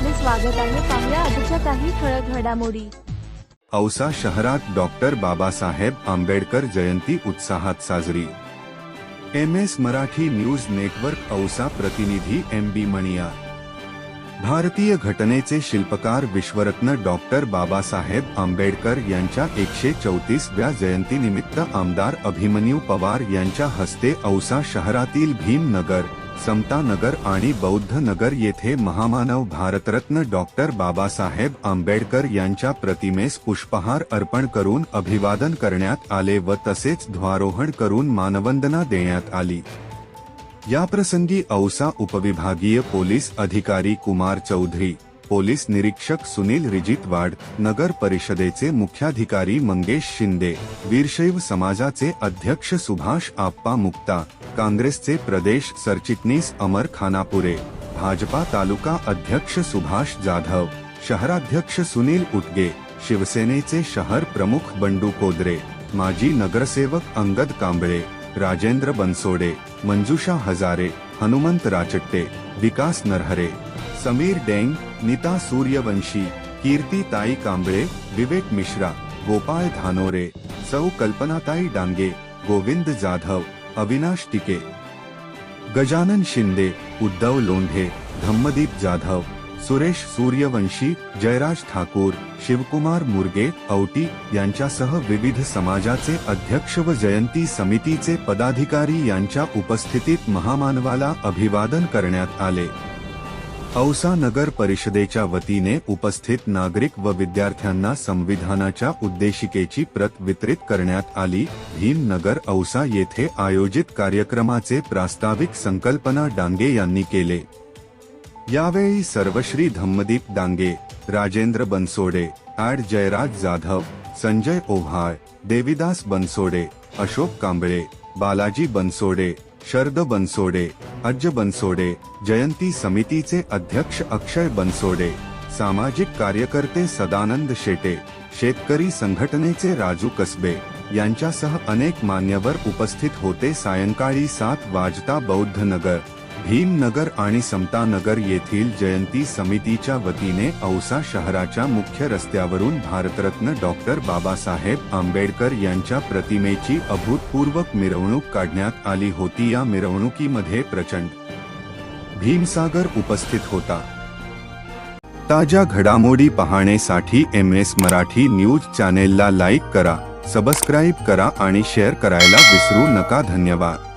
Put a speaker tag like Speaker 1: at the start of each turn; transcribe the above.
Speaker 1: स्वागत आहे. पाहुया आजच्या काही ठळक घडामोडी.
Speaker 2: औसा शहरात डॉक्टर बाबासाहेब आंबेडकर जयंती उत्साहात साजरी. M S Marathi news network Ausa प्रतिनिधी एम बी मणिया. भारतीय घटनेचे शिल्पकार विश्वरत्न डॉक्टर बाबासाहेब आंबेडकर यांच्या एकशे चौतीसव्या जयंतीनिमित्त आमदार अभिमन्यू पवार यांच्या हस्ते औसा शहरातील भीमनगर समतानगर आणि बौद्ध नगर येथे महामानव भारतरत्न डॉक्टर बाबासाहेब आंबेडकर यांच्या प्रतिमेस पुष्पहार अर्पण करून अभिवादन करण्यात आले व तसेच ध्वारोहण करून मानवंदना देण्यात आली. याप्रसंगी औसा उपविभागीय पोलीस अधिकारी कुमार चौधरी पोलीस निरीक्षक सुनील रिजितवाड नगर परिषदेचे मुख्याधिकारी मंगेश शिंदे वीरशैव समाजाचे अध्यक्ष सुभाष आप्पा मुक्ता काँग्रेसचे प्रदेश सरचिटणीस अमर खानापुरे भाजपा तालुका अध्यक्ष सुभाष जाधव शहराध्यक्ष सुनील उटगे शिवसेनेचे शहर प्रमुख बंडू कोदरे माजी नगरसेवक अंगद कांबळे राजेंद्र बनसोडे मंजुषा हजारे हनुमंत राचट्टे विकास नरहरे, समीर डेंग, नीता सूर्यवंशी, कीर्ति ताई कांबळे, विवेक मिश्रा, गोपाल धानोरे, सौ कल्पनाताई डांगे, गोविंद जाधव, अविनाश टिके, गजानन शिंदे, उद्धव लोंढे, धम्मदीप जाधव सुरेश सूर्यवंशी जयराज ठाकूर शिवकुमार मुरगे औटी यांच्यासह विविध समाजाचे अध्यक्ष व जयंती समितीचे पदाधिकारी यांच्या उपस्थितीत महामानवाला अभिवादन करण्यात आले. औसा नगर परिषदेच्या वतीने उपस्थित नागरिक व विद्यार्थ्यांना संविधानाच्या उद्देशिकेची प्रत वितरित करण्यात आली. भीमनगर औसा येथे आयोजित कार्यक्रमाचे प्रास्ताविक संकल्पना डांगे यांनी केले. यावेळी सर्वश्री धम्मदीप डांगे राजेंद्र बनसोडे ॲड जयराज जाधव संजय ओव्हाळ देविदास बनसोडे अशोक कांबळे बालाजी बनसोडे शरद बनसोडे अज्ज बनसोडे जयंती समितीचे अध्यक्ष अक्षय बनसोडे सामाजिक कार्यकर्ते सदानंद शेटे शेतकरी संघटनेचे राजू कसबे यांच्यासह अनेक मान्यवर उपस्थित होते. सायंकाळी सात वाजता बौद्ध नगर भीमनगर आणि समतानगर येथील जयंती समितीच्या वतीने औसा शहराच्या मुख्य रस्त्यावरून भारतरत्न डॉक्टर बाबासाहेब आंबेडकर यांच्या प्रतिमेची अभूतपूर्वक मिरवणूक काढण्यात आली होती. या मिरवणुकीमध्ये प्रचंड भीमसागर उपस्थित होता. ताज्या घडामोडी पाहण्यासाठी एम एस मराठी न्यूज चॅनेलला लाईक करा सबस्क्राईब करा आणि शेअर करायला विसरू नका. धन्यवाद.